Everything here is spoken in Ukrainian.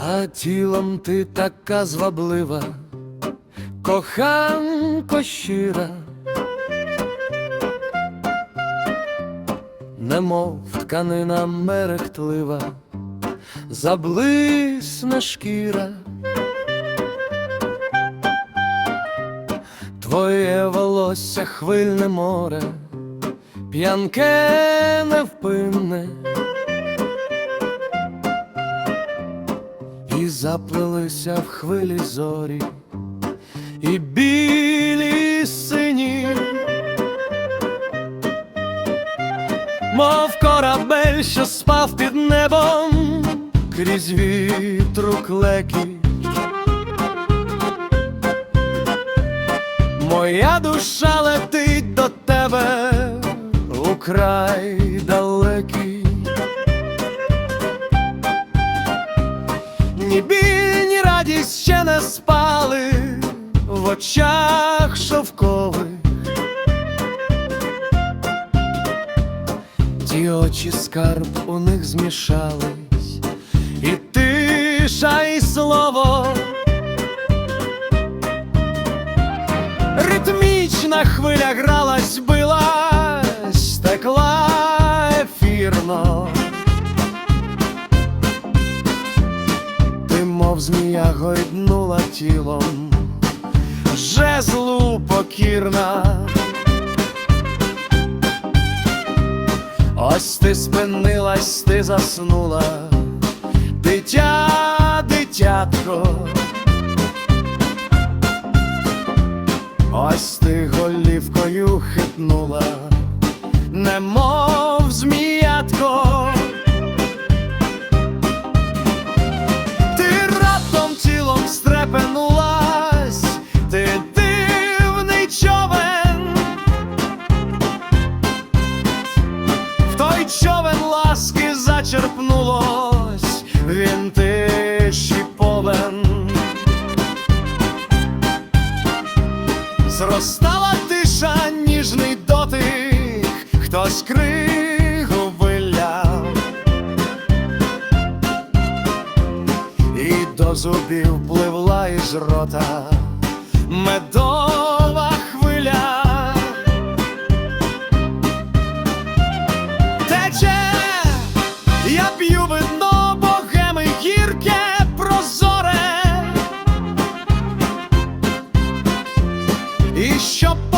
А тілом ти така зваблива, коханко щира, немов тканина мерехтлива, заблисне шкіра. Твоє волосся хвильне море, п'янке невпинне. І заплелися в хвилі зорі, і білі сині, мов корабель, що спав під небом, крізь вітру клекі. Моя душа летить до тебе у край далекий. Ні біль, ні радість ще не спали в очах шовкових. Ті очі скарб у них змішались, і тиша, Ритмічна хвиля гралась, билась, текла ефірно. Ти, мов змія, гойднула тілом, жезлу покірна. Ось ти спинилась, ти заснула, дитя, дитятко. Ось ти в той човен ласки зачерпнулось, він тиші повен. Зростала тиша, ніжний дотик, хтось кригу виляв. І до зубів пливла із рота медова вино богеми гірке прозоре. І щоб